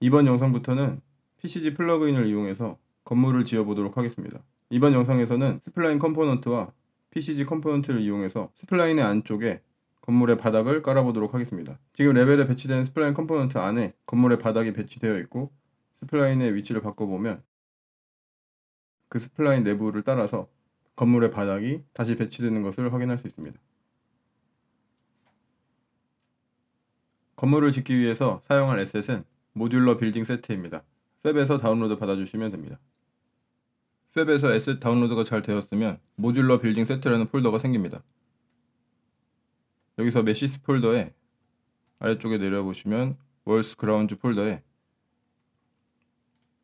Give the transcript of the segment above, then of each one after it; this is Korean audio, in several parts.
이번 영상부터는 PCG 플러그인을 이용해서 건물을 지어보도록 하겠습니다. 이번 영상에서는 스플라인 컴포넌트와 PCG 컴포넌트를 이용해서 스플라인의 안쪽에 건물의 바닥을 깔아보도록 하겠습니다. 지금 레벨에 배치된 스플라인 컴포넌트 안에 건물의 바닥이 배치되어 있고 스플라인의 위치를 바꿔보면 그 스플라인 내부를 따라서 건물의 바닥이 다시 배치되는 것을 확인할 수 있습니다. 건물을 짓기 위해서 사용할 에셋은 모듈러 빌딩 세트입니다. 웹에서 다운로드 받아주시면 됩니다. 웹에서 에셋 다운로드가 잘 되었으면 모듈러 빌딩 세트라는 폴더가 생깁니다. 여기서 메시스 폴더에 아래쪽에 내려보시면 월스 그라운드 폴더에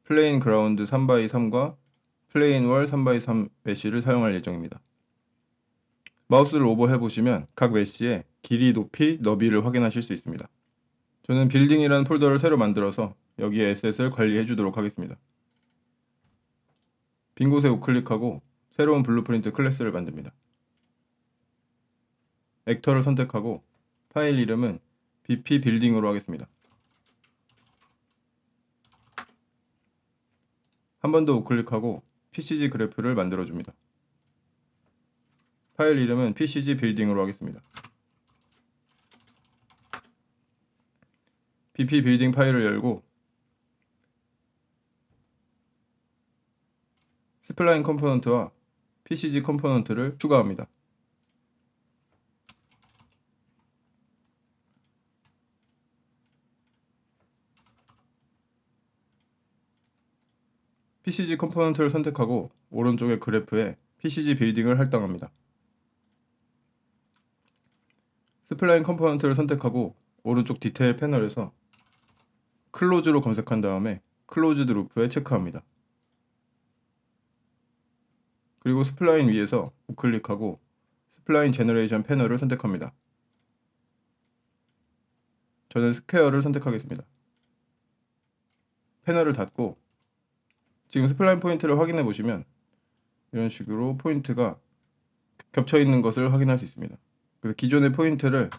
플레인 그라운드 3x3과 플레인 월 3x3 메시를 사용할 예정입니다. 마우스를 오버해 보시면 각 메시의 길이, 높이, 너비를 확인하실 수 있습니다. 저는 빌딩이라는 폴더를 새로 만들어서 여기에 에셋을 관리해 주도록 하겠습니다. 빈 곳에 우클릭하고 새로운 블루프린트 클래스를 만듭니다. 액터를 선택하고 파일 이름은 bp 빌딩으로 하겠습니다. 한 번 더 우클릭하고 PCG 그래프를 만들어 줍니다. 파일 이름은 PCG 빌딩으로 하겠습니다. Bp 빌딩 파일을 열고 스플라인 컴포넌트와 PCG 컴포넌트를 추가합니다. PCG 컴포넌트를 선택하고 오른쪽의 그래프에 PCG 빌딩을 할당합니다. 스플라인 컴포넌트를 선택하고 오른쪽 디테일 패널에서 클로즈로 검색한 다음에 클로즈드 루프에 체크합니다. 그리고 스플라인 위에서 우클릭하고 스플라인 제너레이션 패널을 선택합니다. 저는 스퀘어를 선택하겠습니다. 패널을 닫고 지금 스플라인 포인트를 확인해 보시면 이런 식으로 포인트가 겹쳐 있는 것을 확인할 수 있습니다. 그래서 기존의 포인트를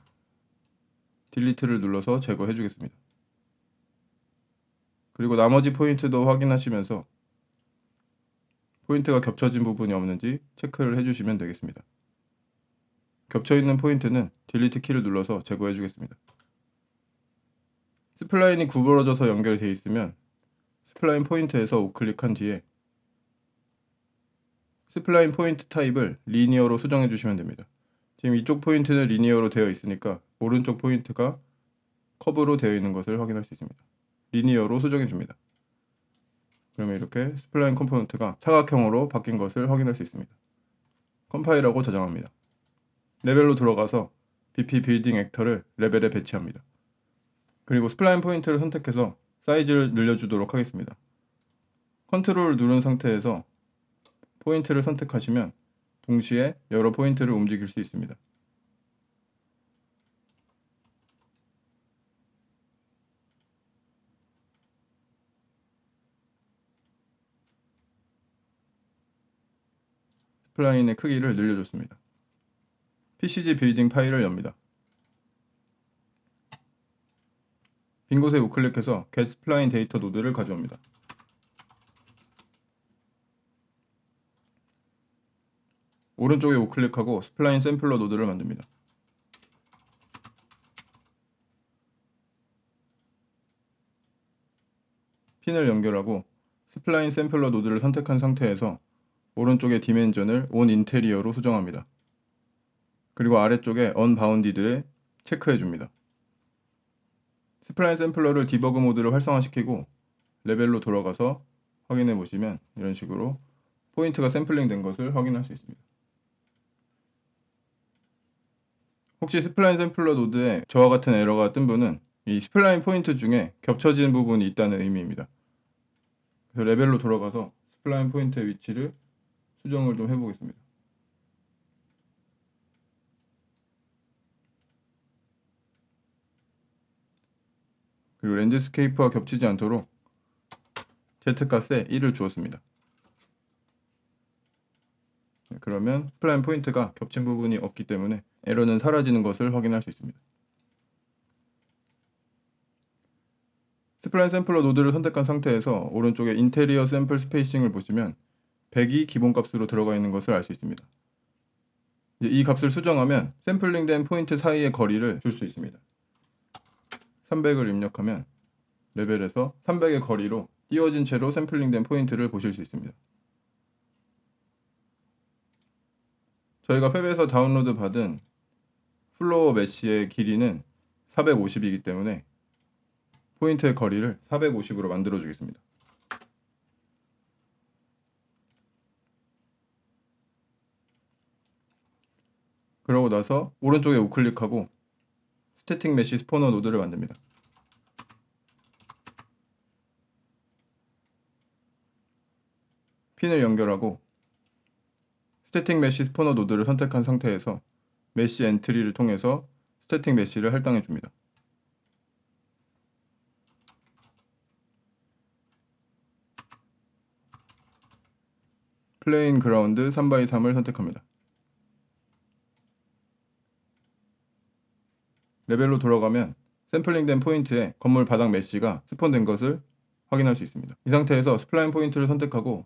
딜리트를 눌러서 제거해 주겠습니다. 그리고 나머지 포인트도 확인하시면서 포인트가 겹쳐진 부분이 없는지 체크를 해주시면 되겠습니다. 겹쳐있는 포인트는 딜리트 키를 눌러서 제거해 주겠습니다. 스플라인이 구부러져서 연결되어 있으면 스플라인 포인트에서 우클릭한 뒤에 스플라인 포인트 타입을 리니어로 수정해 주시면 됩니다. 지금 이쪽 포인트는 리니어로 되어 있으니까 오른쪽 포인트가 커브로 되어 있는 것을 확인할 수 있습니다. 리니어로 수정해 줍니다. 그러면 이렇게 스플라인 컴포넌트가 사각형으로 바뀐 것을 확인할 수 있습니다. 컴파일하고 저장합니다. 레벨로 들어가서 BP 빌딩 액터를 레벨에 배치합니다. 그리고 스플라인 포인트를 선택해서 사이즈를 늘려주도록 하겠습니다. 컨트롤을 누른 상태에서 포인트를 선택하시면 동시에 여러 포인트를 움직일 수 있습니다. 플라인의 크기를 늘려줬습니다. PCG 빌딩 파일을 엽니다. 빈 곳에 우클릭해서 get spline 데이터 노드를 가져옵니다. 오른쪽에 우클릭하고 스플라인 샘플러 노드를 만듭니다. 핀을 연결하고 스플라인 샘플러 노드를 선택한 상태에서 오른쪽의 디멘전을 온 인테리어로 수정합니다. 그리고 아래쪽에 언바운디드에 체크해 줍니다. 스플라인 샘플러를 디버그 모드를 활성화시키고 레벨로 돌아가서 확인해 보시면 이런 식으로 포인트가 샘플링 된 것을 확인할 수 있습니다. 혹시 스플라인 샘플러 노드에 저와 같은 에러가 뜬 분은 이 스플라인 포인트 중에 겹쳐진 부분이 있다는 의미입니다. 그래서 레벨로 돌아가서 스플라인 포인트의 위치를 수정을 좀 해보겠습니다. 그리고 랜드스케이프와 겹치지 않도록 Z값에 1을 주었습니다. 네, 그러면 플라인 포인트가 겹친 부분이 없기 때문에 에러는 사라지는 것을 확인할 수 있습니다. 스플라인 샘플러 노드를 선택한 상태에서 오른쪽에 인테리어 샘플 스페이싱을 보시면 100이 기본값으로 들어가 있는 것을 알 수 있습니다. 이 값을 수정하면 샘플링된 포인트 사이의 거리를 줄 수 있습니다. 300을 입력하면 레벨에서 300의 거리로 띄워진 채로 샘플링된 포인트를 보실 수 있습니다. 저희가 웹에서 다운로드 받은 플로어 메쉬의 길이는 450이기 때문에 포인트의 거리를 450으로 만들어 주겠습니다. 그러고 나서 오른쪽에 우클릭하고 스태틱 메쉬 스포너 노드를 만듭니다. 핀을 연결하고 스태틱 메쉬 스포너 노드를 선택한 상태에서 메쉬 엔트리를 통해서 스태틱 메쉬를 할당해 줍니다. 플레인 그라운드 3x3을 선택합니다. 레벨로 돌아가면 샘플링된 포인트에 건물 바닥 메쉬가 스폰된 것을 확인할 수 있습니다. 이 상태에서 스플라인 포인트를 선택하고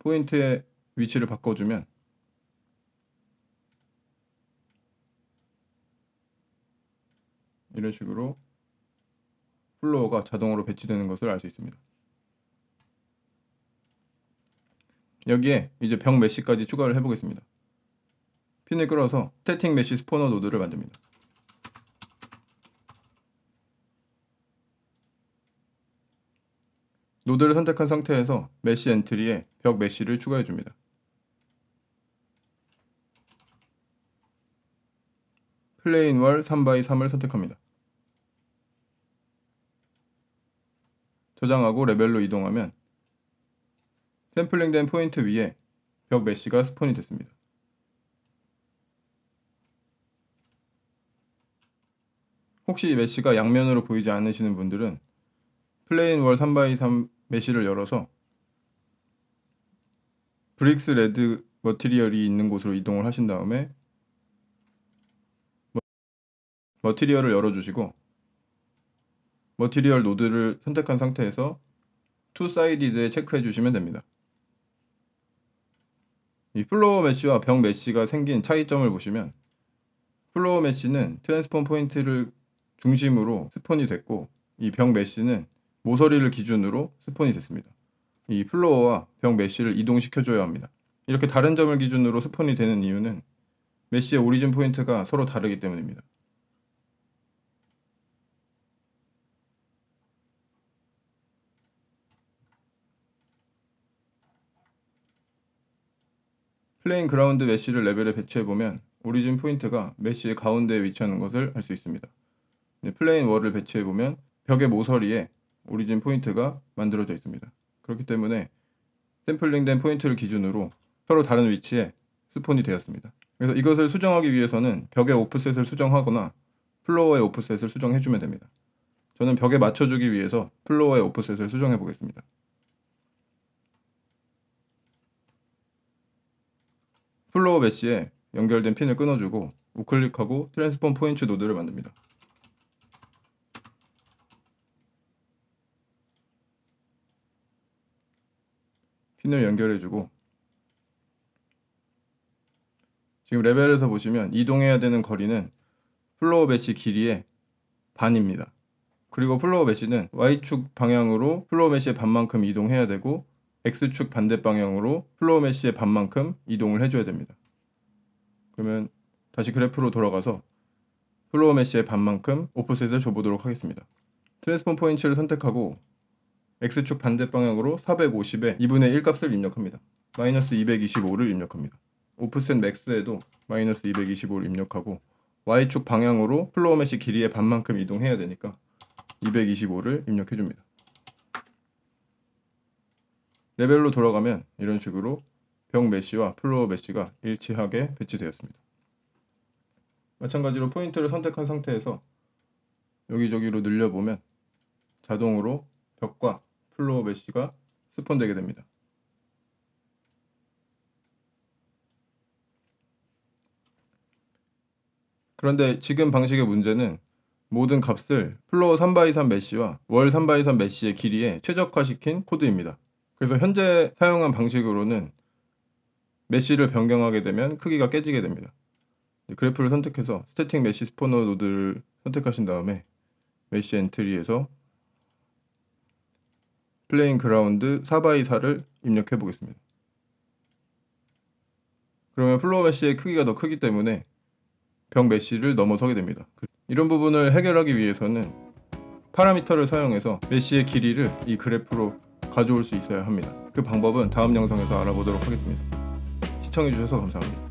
포인트의 위치를 바꿔주면 이런 식으로 플로어가 자동으로 배치되는 것을 알 수 있습니다. 여기에 이제 벽 메쉬까지 추가를 해보겠습니다. 핀을 끌어서 스태틱 메쉬 스포너 노드를 만듭니다. 노드를 선택한 상태에서 메쉬 엔트리에 벽 메쉬를 추가해 줍니다. 플레인 월 3x3을 선택합니다. 저장하고 레벨로 이동하면 샘플링된 포인트 위에 벽 메쉬가 스폰이 됐습니다. 혹시 이 메쉬가 양면으로 보이지 않으시는 분들은 플레인 월 3x3 메쉬를 열어서 브릭스 레드 머티리얼이 있는 곳으로 이동을 하신 다음에 머티리얼을 열어주시고 머티리얼 노드를 선택한 상태에서 투 사이디드에 체크해 주시면 됩니다. 이 플로어 메쉬와 벽 메쉬가 생긴 차이점을 보시면 플로어 메쉬는 트랜스폼 포인트를 중심으로 스폰이 됐고 이 벽 메쉬는 모서리를 기준으로 스폰이 됐습니다. 이 플로어와 벽 메쉬를 이동시켜줘야 합니다. 이렇게 다른 점을 기준으로 스폰이 되는 이유는 메쉬의 오리진 포인트가 서로 다르기 때문입니다. 플레인 그라운드 메쉬를 레벨에 배치해보면 오리진 포인트가 메쉬의 가운데에 위치하는 것을 알 수 있습니다. 네, 플레인 월을 배치해보면 벽의 모서리에 오리진 포인트가 만들어져 있습니다. 그렇기 때문에 샘플링된 포인트를 기준으로 서로 다른 위치에 스폰이 되었습니다. 그래서 이것을 수정하기 위해서는 벽의 오프셋을 수정하거나 플로어의 오프셋을 수정해주면 됩니다. 저는 벽에 맞춰주기 위해서 플로어의 오프셋을 수정해 보겠습니다. 플로어 메쉬에 연결된 핀을 끊어주고 우클릭하고 트랜스폼 포인트 노드를 만듭니다. 핀을 연결해주고 지금 레벨에서 보시면 이동해야 되는 거리는 플로어 배시 길이의 반입니다. 그리고 플로어 배시는 Y축 방향으로 플로어 메시의 반만큼 이동해야 되고 X축 반대 방향으로 플로어 메시의 반만큼 이동을 해줘야 됩니다. 그러면 다시 그래프로 돌아가서 플로어 메시의 반만큼 오프셋을 줘보도록 하겠습니다. 트랜스폼 포인트를 선택하고 X축 반대 방향으로 450에 2분의 1 값을 입력합니다. 마이너스 225를 입력합니다. 오프셋 맥스에도 마이너스 225를 입력하고 Y축 방향으로 플로어 메시 길이의 반만큼 이동해야 되니까 225를 입력해 줍니다. 레벨로 돌아가면 이런 식으로 벽 메쉬와 플로어 메쉬가 일치하게 배치되었습니다. 마찬가지로 포인트를 선택한 상태에서 여기저기로 늘려보면 자동으로 벽과 플로어 메쉬가 스폰되게 됩니다. 그런데 지금 방식의 문제는 모든 값을 플로어 3x3 메시와 월 3x3 메시의 길이에 최적화시킨 코드입니다. 그래서 현재 사용한 방식으로는 메시를 변경하게 되면 크기가 깨지게 됩니다. 그래프를 선택해서 스태틱 메시 스포너 노드를 선택하신 다음에 메시 엔트리에서 플레인 그라운드 4x4를 입력해 보겠습니다. 그러면 플로어 메시의 크기가 더 크기 때문에 벽 메시를 넘어서게 됩니다. 이런 부분을 해결하기 위해서는 파라미터를 사용해서 메시의 길이를 이 그래프로 가져올 수 있어야 합니다. 그 방법은 다음 영상에서 알아보도록 하겠습니다. 시청해주셔서 감사합니다.